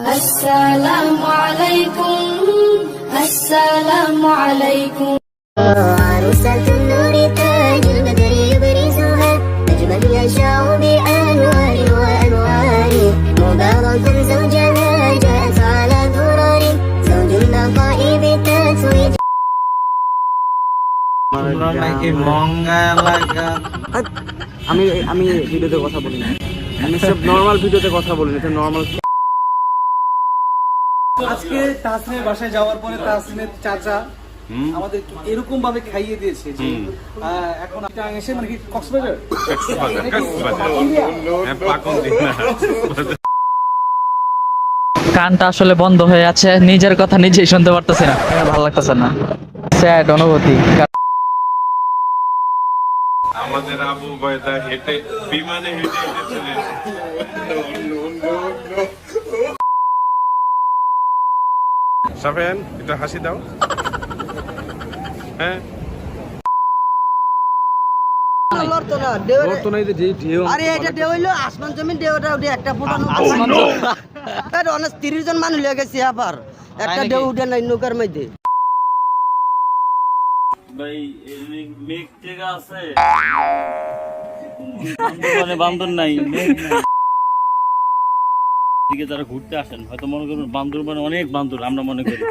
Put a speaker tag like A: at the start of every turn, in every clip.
A: السلام عليكم السلام عليكم
B: عروسة النور تاج البدر يبرزها أجمل يشاء بأنوار وأنوار مبارك زوجنا جاءت على درر زوج النقاء بتتويج
C: তোমরা নাকি মঙ্গা এলাকা
D: আমি আমি ভিডিওতে কথা বলি না আমি সব নর্মাল ভিডিওতে কথা বলি না এটা নর্মাল
E: আজকে তাসরিনের বাসায় যাওয়ার পরে তাসরিনের চাচা আমাদের এরকম ভাবে খাইয়ে দিয়েছে যে এখন এসে মানে কি কক্সবাজার?
F: কানটা আসলে বন্ধ হয়ে আছে নিজের কথা নিজেই শুনতে পারতেছে না। ভালো লাগতেছে না? স্যাড অনুভূতি।
G: আমাদের আবু বয়দা হেঁটে বিমানে হেঁটে হেঁটে চলে এসেছে। সাফেন এটা হাসি দাও হ্যাঁ
D: তো নাই যে ঢেউ
H: আরে এটা দেও হইল আসমান জমিন দেওটা উঠে একটা ফুটানো এটা অনেক তিরিশ জন মানুষ লেগে গেছে আবার। একটা দেও উঠে নাই নৌকার মধ্যে।
I: ভাই মেঘ থেকে আছে। মানে নাই। দিকে যারা ঘুরতে আসেন হয়তো মনে করুন বান্দর মানে অনেক বান্দর আমরা মনে করি।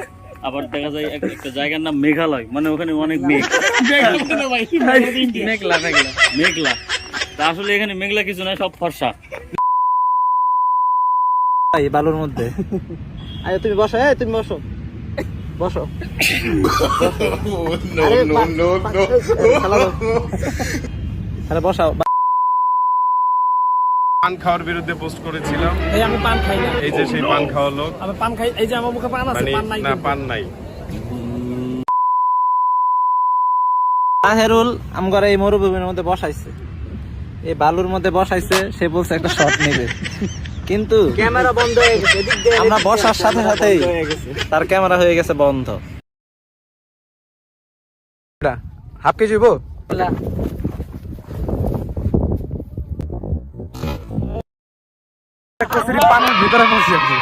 I: আবার দেখা যায় একটা জায়গার নাম মেঘালয় মানে ওখানে অনেক মেঘ। মেঘলা মেঘলা। মেঘলা। তা আসলে এখানে মেঘলা কিছু নাই সব ফর্সা।
D: বালুর মধ্যে। আরে তুমি বসো এই তুমি বসো। বসো। আরে খেলা বসাও।
G: পান খাওয়ার বিরুদ্ধে পোস্ট করেছিলাম।
E: এই আমি পান খাই না।
G: এই যে সেই পান খাওয়া লোক।
E: আমি পান খাই এই যে আমার মুখে পান আছে
G: মানে
E: পান নাই
G: না পান নাই।
D: তাহেরুল আমগর এই মরুভূমির মধ্যে বসাইছে। এই বালুর মধ্যে বসাইছে সে বলছে একটা শট নেবে। কিন্তু ক্যামেরা বন্ধ হয়ে গেছে আমরা বসার সাথে সাথেই তার ক্যামেরা হয়ে গেছে বন্ধ। হাফ কেজি একটা পানির ভিতরে বসে আছি